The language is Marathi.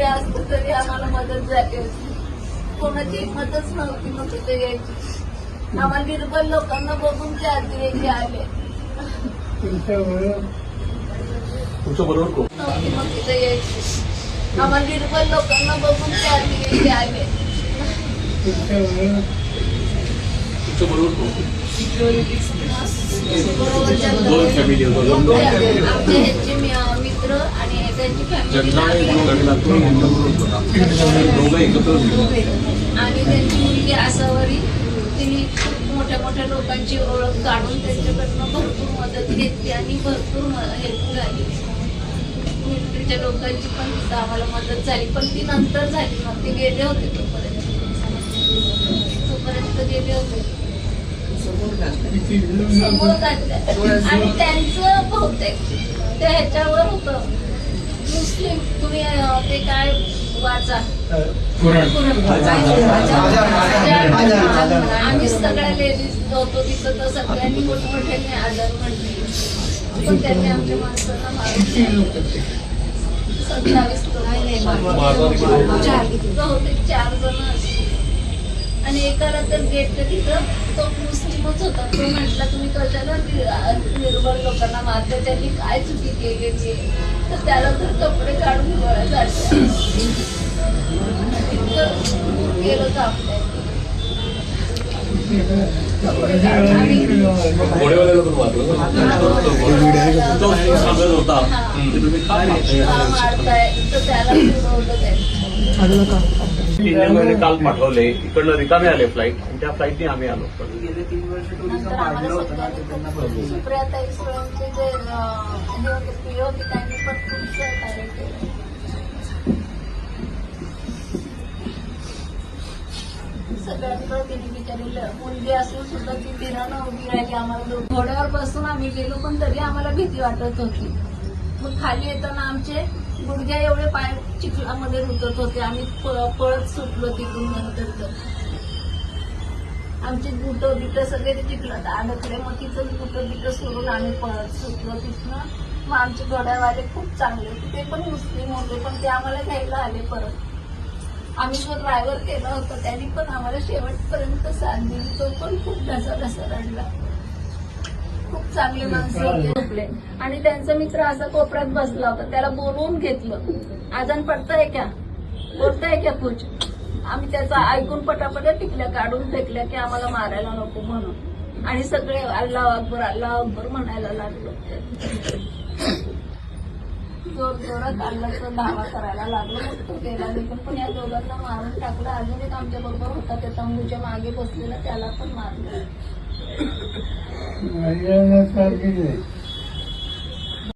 कोणतरी असतं तरी आम्हाला मदत झाली असती कोणाची हिंमतच नव्हती मग तिथे यायची. आम्हाला निर्बल लोकांना बघून ते अतिरेकी आले. तुमच्या बरोबर? कोण? नव्हती मग तिथे यायची. आम्हाला निर्बल लोकांना बघून ते अतिरेकी आले. तुमच्या बरोबर? कोण? बरोबरच्या दोन फॅमिली आमचे ह्यांचे मी- मित्र आणि त्यांची. आणि त्यांची मुलगी आसावरी तिने खूप मोठ्या मोठ्या लोकांची ओळख काढून त्यांच्याकडनं भरपूर मदत घेतली आणि भरपूर हेल्प झाली. मिलिटरीच्या लोकांची पण तिथं आम्हाला मदत झाली. पण ती नंतर झाली मग ते गेले होते तोपर्यंत. तोपर्यंत गेले होते. समोर काढलं आणि त्यांचं बहुतेक ते ह्याच्यावर होतं. मुस्लिम तुम्ही ते काय वाचा? आम्ही सगळ्या लेडीज होतो तिथं तर सगळ्यांनी मोठमोठ्याने आदर म्हणले पण त्यांनी आमच्या माणसांना मारून सत्तावीस बहुतेक चार जण आणि एकाला तर गेट तिथं तो मुस्लिमच होता तो म्हटला तुम्ही कशाला निर्बळ लोकांना मारता त्यांनी काय चुकी केलेली आहे? तर त्याला तर कपडे काढून गोळ्या झाडल्या इतकं दूर गेलं तर आपल्या कपडे काढून आणि घोडेवाल्याला पण मारलं तो सांगत होता. की तुम्ही का मारताय? का मारताय तर त्याला तीन महिने काल पाठवले. इकडनं रिकामे आले फ्लाईट आणि त्या फ्लाईटने आम्ही आलो. सुप्रियाताई जे हे होते होते त्यांनी पण खूप केलं. सगळ्यांकडे तिने बिचारी ल- मुलगी असून सुद्धा ती तिरानं उभी राहिली. आम्हाला घोड्यावर बसून आम्ही गेलो पण तरी आम्हाला भीती वाटत होती. मग खाली येताना आमचे गुडघ्या एवढे पाय चिखलामध्ये रुतत होते. आम्ही पळत सुटलो तिथून नंतर. तर आमचे बुट बिट सगळे ते चिखलात अडकले मग तिथं बुट बिट सोडून आम्ही पळत सुटलो तिथनं. मग आमचे घोड्यावाले खूप चांगले होते. ते पण मुस्लिम होते पण ते आम्हाला घ्यायला आले परत. आम्ही जो ड्रायव्हर केला होता त्यांनी पण आम्हाला शेवटपर्यंत साथ दिली. तो पण खूप ढसा ढसा रडला. चांगले माणसं होते. झोपले. आणि त्यांचा मित्र असा कोपऱ्यात बसला होता. त्याला बोलवून घेतलं. आजान पडताय का? बोलताय का कुछ आम्ही त्याचा ऐकून पटापट टिकल्या काढून फेकल्या की आम्हाला मारायला नको म्हणून. आणि सगळे अल्लाह अकबर अल्लाह अकबर म्हणायला लागलो. जोर जोरात अल्लाचा धावा करायला लागलो. तो गेला निघून पण या दोघांना मारून टाकलं. अजून एक आमच्या बरोबर होता. त्या तंबूच्या मागे बसलेला. त्याला पण मारलं. Ayağına fark edin.